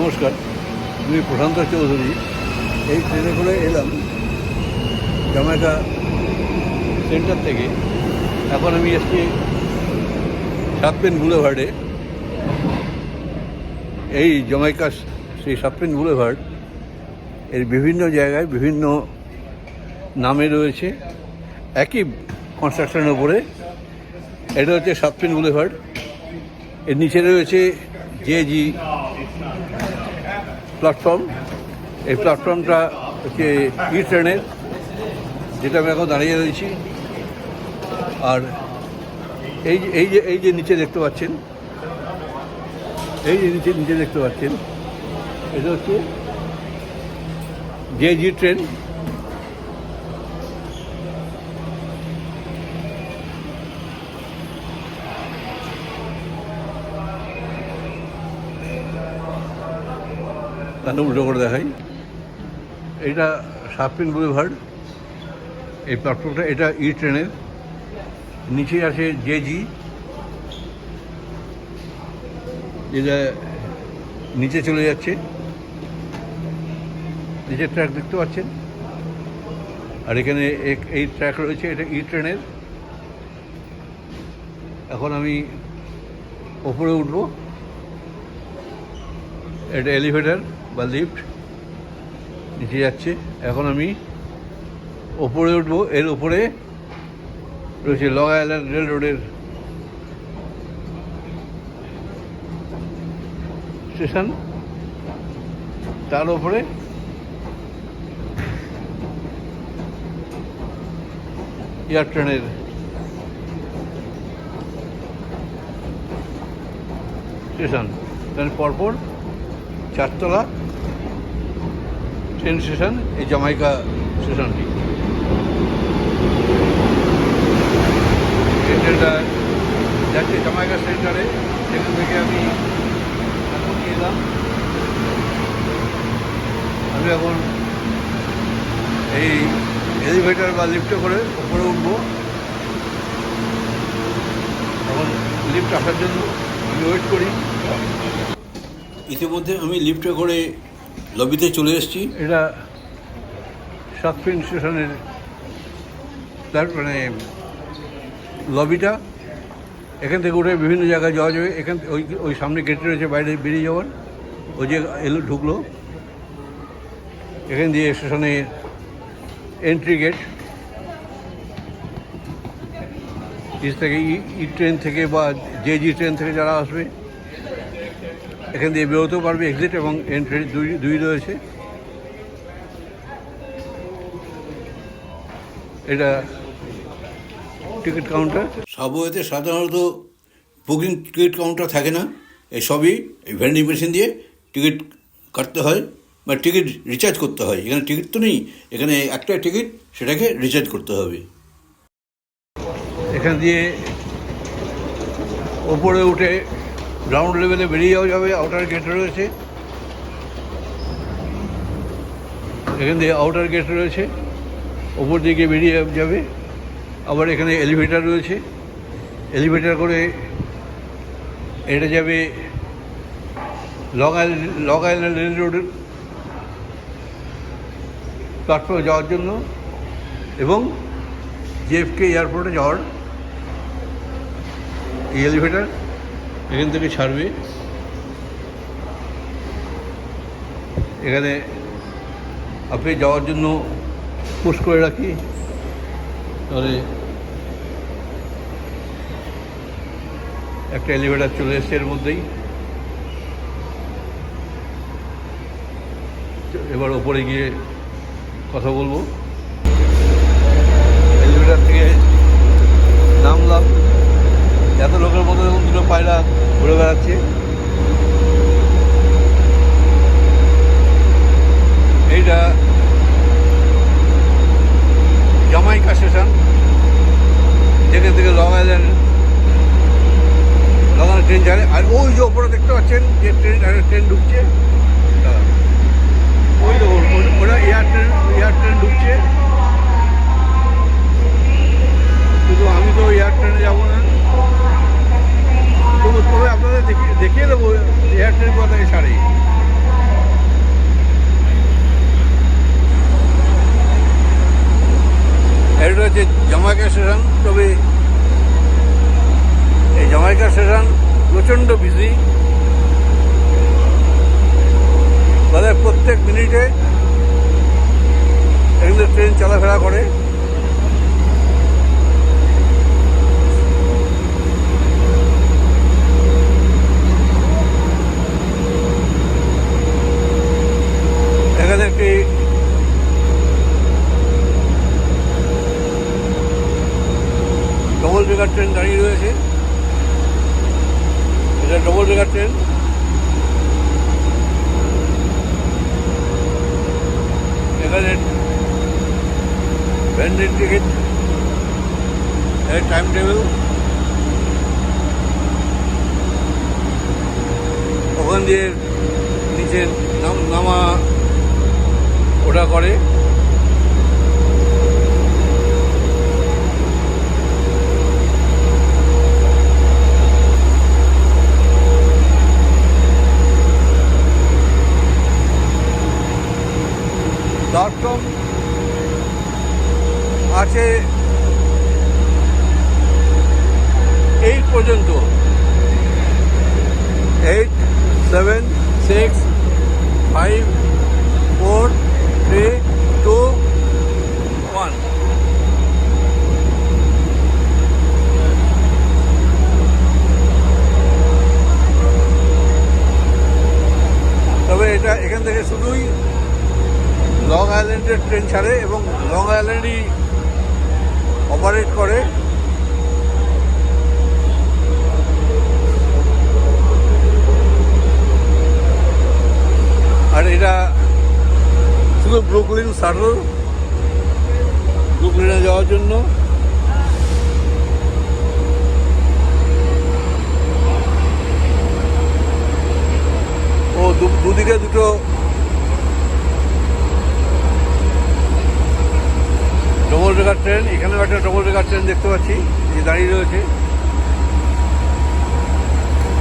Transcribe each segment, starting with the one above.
নমস্কার, আমি প্রশান্ত চৌধুরী। এই ট্রেনে করে এলাম জামাইকা সেন্টার থেকে। এখন আমি এসছি সাতপেন বুলেভার্ডে এই জমাইকা সেই সাতপেন বুলেভার্ড এর বিভিন্ন জায়গায় বিভিন্ন নামে রয়েছে। একই কনস্ট্রাকশনের উপরে। এটা হচ্ছে সাতপেন বুলেভার্ড এর নিচে রয়েছে জে জি প্ল্যাটফর্ম এই প্ল্যাটফর্মটা হচ্ছে ই ট্রেনের যেটা আমি এখন দাঁড়িয়ে রয়েছি। আর এই যে এই যে এই যে নিচে দেখতে পাচ্ছেন, এই যে নিচে নিচে দেখতে পাচ্ছেন, এটা হচ্ছে জে জি ট্রেন তাহলে উল্টো করে দেখাই। এটা সাতপিন বুলেভার্ড। এই প্ল্যাটফর্মটা এটা ই ট্রেনের নিচে আছে জেজি। যেটা নিচে চলে যাচ্ছে। নিচের ট্র্যাক দেখতে পাচ্ছেন? আর এখানে এক- এই ট্র্যাক রয়েছে, এটা ই ট্রেনের। এখন আমি ওপরে উঠবো। এটা এলিভেটর বা লিফট নিচে যাচ্ছে। এখন আমি ওপরে উঠবো, এর উপরে রয়েছে লং আইল্যান্ড রেল রোডের স্টেশন তার উপরে এয়ার ট্রেনের স্টেশন পরপর চারতলা ট্রেন স্টেশন এই জামাইকা স্টেশনটি এই ট্রেনটা যাচ্ছে জামাইকা সেন্টারে সেখান থেকে আমি এখন এলাম। আমি এখন এই এলিভেটর বা লিফটে করে উপরে উঠবো। এখন লিফট আসার জন্য আমি ওয়েট করি। ইতিমধ্যে আমি লিফটে করে লবিতে চলে এসেছি। এটা সাতফিন স্টেশনের মানে লবিটা, এখান থেকে উঠে বিভিন্ন জায়গায় যাওয়া যাবে। এখান ওই ওই সামনে গেট রয়েছে, বাইরে বেরিয়ে যাওয়ার। ওই যে এলো, ঢুকলো। এখান দিয়ে স্টেশনে এন্ট্রি গেট ইস থেকে ই- ই ট্রেন থেকে বা জে জি ট্রেন থেকে যারা আসবে এখান দিয়ে বেরোতেও পারবে এক্সিট এবং এন্ট্রি দুই দুই রয়েছে। এটা টিকিট কাউন্টার সাবওয়েতে সাধারণত বুকিং টিকিট কাউন্টার থাকে না। এই সবই এই ভেন্ডিং মেশিন দিয়ে টিকিট কাটতে হয় বা টিকিট রিচার্জ করতে হয়। এখানে টিকিট তো নেই এখানে একটা টিকিট সেটাকে রিচার্জ করতে হবে। এখান দিয়ে ওপরে উঠে গ্রাউন্ড লেভেলে বেরিয়ে যাওয়া যাবে আউটার গেট রয়েছে। এখান দিয়ে আউটার গেট রয়েছে। ওপর দিকে বেরিয়ে যাবে। আবার এখানে এলিভেটার রয়েছে। এলিভেটার করে এটা যাবে Long Island Long Island rail রোডের প্ল্যাটফর্মে যাওয়ার জন্য। এবং জেএফকে এয়ারপোর্টে যাওয়ার এই এলিভেটর এখান থেকে ছাড়বে। এখানে আপনি যাওয়ার জন্য পুশ করে রাখি। তাহলে একটা এলিভেটার চলে এসছে এর মধ্যেই। এবার ওপরে গিয়ে কথা বলব। এলিভেটার থেকে নামলাম। এত লোকের মধ্যে দেখুন দুটো পায়রা ঘুরে বেড়াচ্ছে। এইটা জামাইকা স্টেশন যেখান থেকে Long Island Long Island train ছাড়ে আর ওই যে ওপরে দেখতে পাচ্ছেন যে ট্রেন ট্রেন ঢুকছে। ওই দেখুন ও- ওটা এয়ার ট্রেন এয়ার ট্রেন ঢুকছে। কিন্তু আমি তো এয়ার ট্রেনে যাব না। খোঁজ করে আপনাদের দেখিয়ে দেবো হেয়ার ট্রেন কোথা থেকে শাড়ি। এটা হচ্ছে জামাইকা স্টেশন তবে এই জামাইকা স্টেশন প্রচণ্ড বিজি তাদের প্রত্যেক মিনিটে এগুলো ট্রেন চলাফেরা করে। ওখান দিয়ে নিচে নাম- ওটা করে। প্ল্যাটফর্ম আছে এইট পর্যন্ত। Eight seven six five four three two one তবে এটা এখান থেকে শুধুই লং আইল্যান্ডের ট্রেন ছাড়ে এবং লং আইল্যান্ডই অপারেট করে। এটা শুধু ব্রুকলিন শাটল ব্রুকলিনে যাওয়ার জন্য। ও দুদিকে দুটো ডবল ডেকার ট্রেন এখানেও একটা ডবল ডেকার ট্রেন দেখতে পাচ্ছি, যে দাঁড়িয়ে রয়েছে।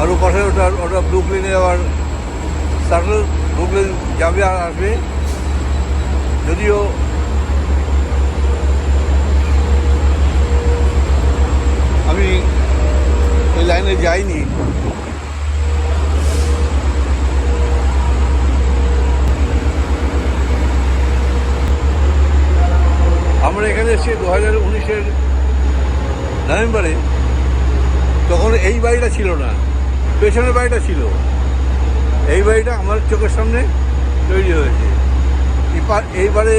আর ওপাশে পাশে ওটা ওটা ব্লুক্লিনে আবার শাটল ব্লুক্লিন যাবে আর আসবে। যদিও আমি এই লাইনে যাইনি। আমরা এখানে এসেছি দু হাজার উনিশের নভেম্বরে, তখন এই বাড়িটা ছিল না, পেছনের বাড়িটা ছিল। এই বাড়িটা আমার চোখের সামনে তৈরি হয়েছে। এবার এইবারে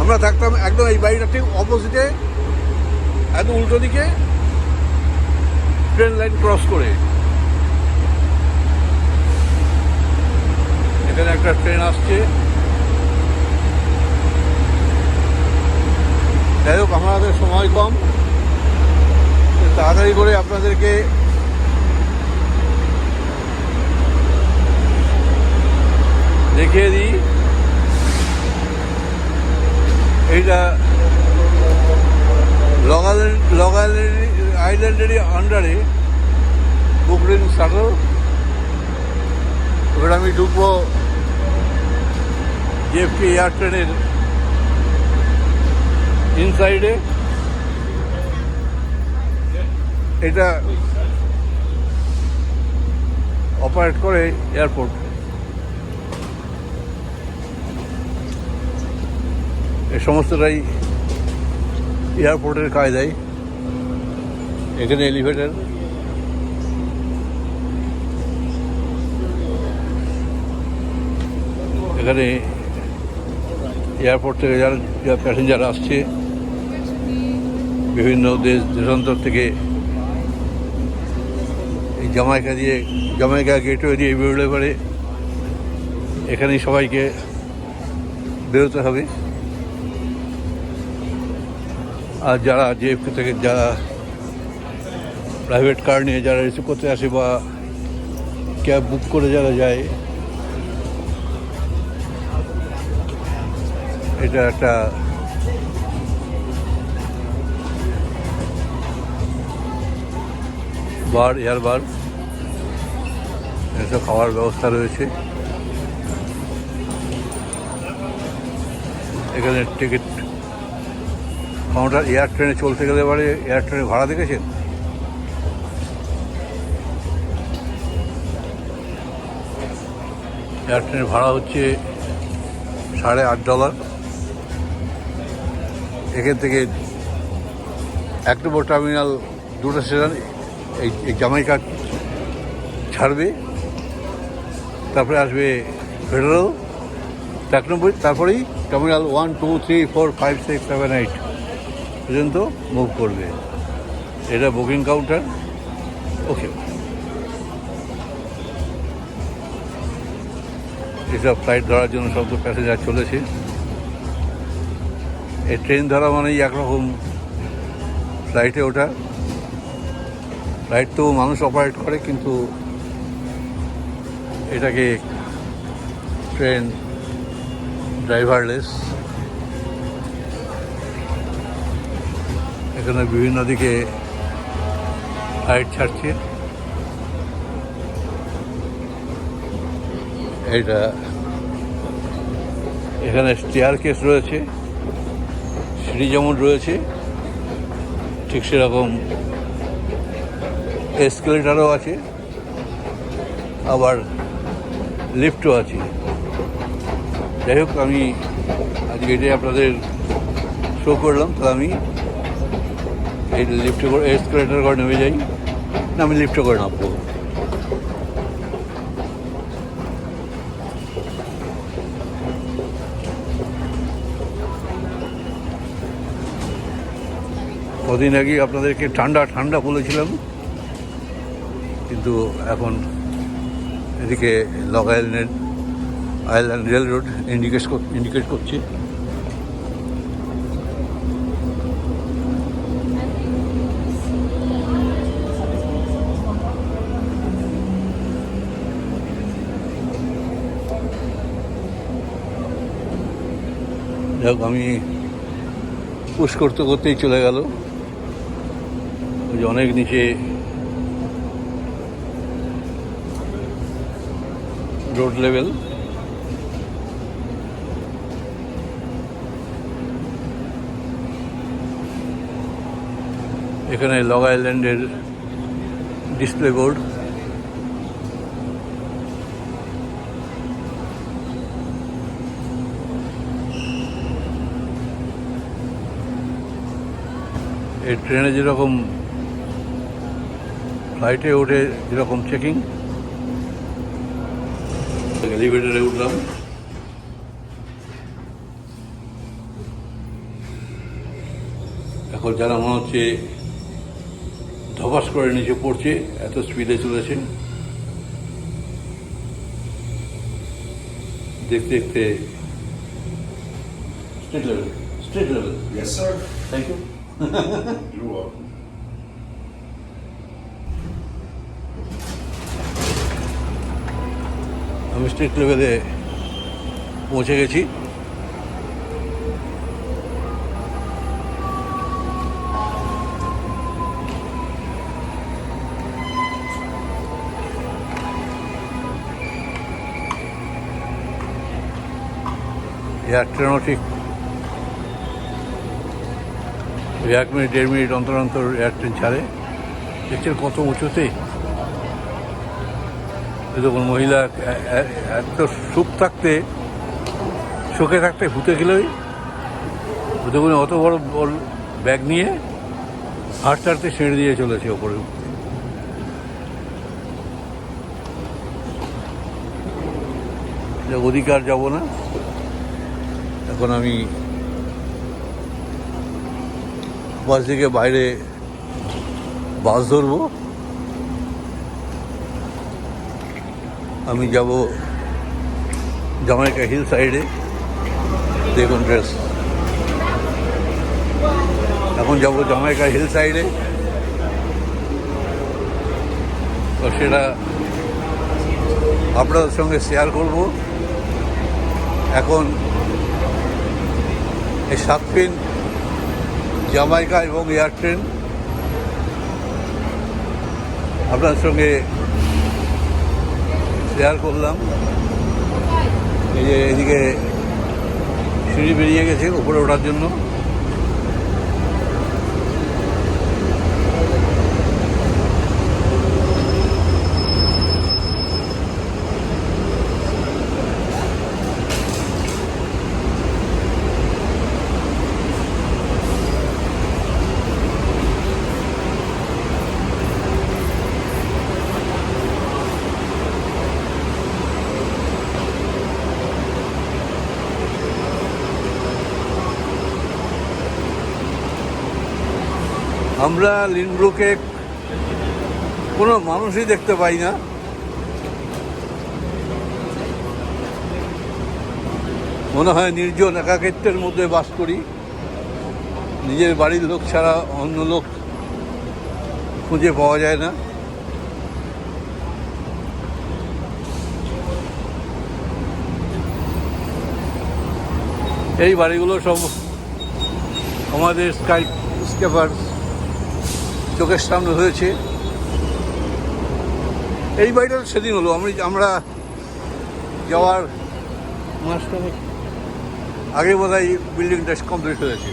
আমরা থাকতাম একদম এই বাড়িটা ঠিক অপোজিটে একদম উল্টো দিকে ট্রেন লাইন ক্রস করে। এখানে একটা ট্রেন আসছে। যাই হোক আমাদের সময় কম। তাড়াতাড়ি করে আপনাদেরকে দেখিয়ে দিই এইটা লং আইল্যান্ড লং আইল্যান্ড আইল্যান্ডেরই আন্ডারে বুকরিং সাগর এবার আমি ঢুকবো জেএফকে এয়ার ট্রেনের ইনসাইডে এটা অপারেট করে এয়ারপোর্ট এই সমস্তটাই এয়ারপোর্টের কায়দায়। এখানে এলিভেটার এখানে এয়ারপোর্ট থেকে যারা প্যাসেঞ্জার আসছে, বিভিন্ন দেশ, দেশান্তর থেকে এই জামাইকা দিয়ে জামাইকা গেটওয়ে দিয়ে বেরোলে পারে এখানেই সবাইকে বেরোতে হবে। আর যারা জেএফকে থেকে যারা প্রাইভেট কার নিয়ে যারা রিসিভ করতে আসে বা ক্যাব বুক করে যারা যায়, এটা একটা বার, এয়ার বার। এসব খাওয়ার ব্যবস্থা রয়েছে। এখানে টিকিট কোনোটা এয়ার ট্রেনে চলতে গেলে এবারে এয়ার ট্রেনে ভাড়া দেখেছেন এয়ার ট্রেনের ভাড়া হচ্ছে সাড়ে আট ডলার। এখান থেকে এক নম্বর টার্মিনাল দুটো স্টেশন এই জামাইকা ছাড়বে, তারপরে আসবে ফেডারেল, এক নম্বর তারপরেই terminal one, two, three, four, five, six, seven, eight. পর্যন্ত মুভ করবে। এটা বুকিং কাউন্টার ওকে এসব ফ্লাইট ধরার জন্য সব তো প্যাসেঞ্জার চলেছে। এই ট্রেন ধরা মানেই একরকম ফ্লাইটে ওঠা। ফ্লাইট তো মানুষ অপারেট করে, কিন্তু এটাকে ট্রেন ড্রাইভারলেস এখানে বিভিন্ন দিকে লাইট ছাড়ছে। এটা এখানে স্টেয়ার কেস রয়েছে, সিঁড়ি যেমন রয়েছে, ঠিক সেরকম এসকেলেটারও আছে, আবার লিফটও আছে। যাই হোক, আমি আজকে এটাই আপনাদের শো করলাম। তাহলে আমি এই লিফটে করে এসকেলেটার করে নেমে যাই। না আমি লিফটে করে নামবো। কদিন আগে আপনাদেরকে ঠান্ডা ঠান্ডা বলেছিলাম, কিন্তু এখন এদিকে লগ আইল্যান্ডের Island Rail Road indicate indicate করছে। হোক আমি পুশ করতে করতেই চলে গেল। ওই যে অনেক নিচে রোড লেভেল। এখানে লগ আইল্যান্ডের ডিসপ্লে বোর্ড। এই ট্রেনে যেরকম ফ্লাইটে উঠে যেরকম চেকিং এলিভেটারে উঠলাম। এখন যারা মনে হচ্ছে ধপাস করে নিচে পড়ছে এত স্পিডে চলেছে। দেখতে দেখতে street level street level Yes, sir. Thank you You're welcome. আমি স্টেট লেভেলে পৌঁছে গেছি এয়ার ঠিক ওই এক মিনিট, দেড় মিনিট অন্তর অন্তর এয়ার ট্রেন ছাড়ে। দেখছেন কত উঁচুতে? দেখুন, মহিলা এত সুখ থাকতে সুখে থাকতে ভূতে গেলেই দেখুন, অত বড় ব্যাগ নিয়ে হাঁটতে হাঁটতে ছেড়ে দিয়ে চলেছে ওপরে অধিকার যাব না। এখন আমি বাস থেকে বাইরে বাস ধরবো। আমি যাব জামাইকা হিল সাইডে দেখুন ড্রেস এখন যাব জামাইকা হিল সাইডে তো সেটা আপনাদের সঙ্গে শেয়ার করব। এখন এই সাত জামাইকা এবং এয়ার ট্রেন আপনার সঙ্গে শেয়ার করলাম। এই যে এদিকে সিঁড়ি বেরিয়ে গেছে উপরে ওঠার জন্য। আমরা লিনব্রুকে কোনো মানুষই দেখতে পাই না। মনে হয় নির্জন একাকিত্বের মধ্যে বাস করি। নিজের বাড়ির লোক ছাড়া অন্য লোক খুঁজে পাওয়া যায় না। এই বাড়িগুলো সব আমাদের স্কাই স্কেপার চোখের সামনে হয়েছে। এই বাড়িটা সেদিন হলো আমি আমরা যাওয়ার মাস আগে বোধ হয় বিল্ডিংটা কমপ্লিট হয়েছে।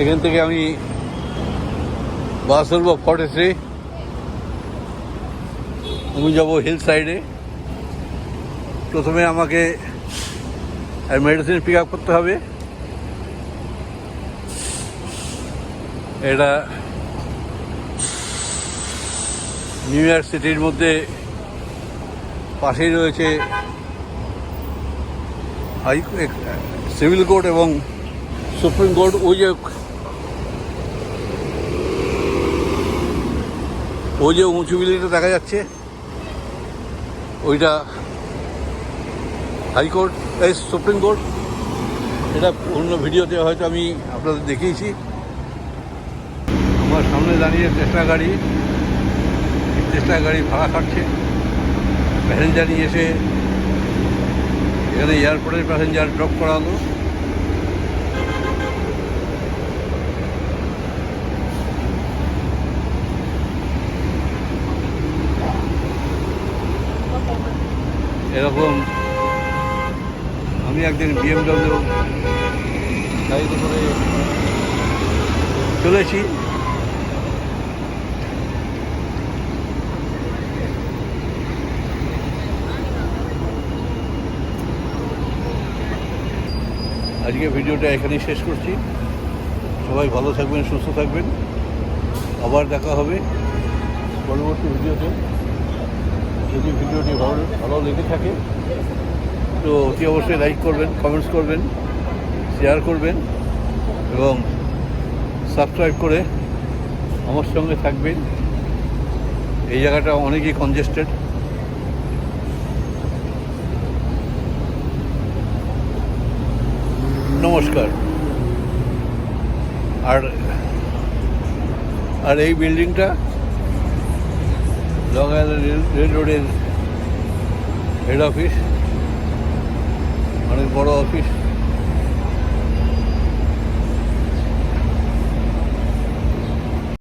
এখান থেকে আমি বাস ধরবো থ্রি। আমি যাব হিল সাইডে। প্রথমে আমাকে মেডিসিন পিক আপ করতে হবে। এটা নিউ ইয়র্ক সিটির মধ্যে পাশেই রয়েছে হাই সিভিল কোর্ট এবং সুপ্রিম কোর্ট। ওই যে ওই যে উঁচু বিল্ডিংটা দেখা যাচ্ছে, ওইটা হাইকোর্ট এই সুপ্রিম কোর্ট। এটা অন্য ভিডিওতে হয়তো আমি আপনাদের দেখিয়েছি। আমার সামনে দাঁড়িয়ে চেষ্টা গাড়ি চেষ্টা গাড়ি ভাড়া কাটছে প্যাসেঞ্জার নিয়ে এসে এখানে এয়ারপোর্টের প্যাসেঞ্জার ড্রপ করা এরকম। আমি একদিন বিএমডব্লিউ গাড়িতে করে চলেছি। আজকে ভিডিওটা এখানেই শেষ করছি। সবাই ভালো থাকবেন, সুস্থ থাকবেন। আবার দেখা হবে পরবর্তী ভিডিওতে। যদি ভিডিওটি ভালো ভালো লেগে থাকে, তো অতি অবশ্যই লাইক করবেন কমেন্টস করবেন শেয়ার করবেন, এবং সাবস্ক্রাইব করে আমার সঙ্গে থাকবেন। এই জায়গাটা অনেকই কনজেস্টেড নমস্কার। আর আর এই বিল্ডিংটা লং আইল্যান্ড রেল রোডের হেড অফিস অনেক বড় অফিস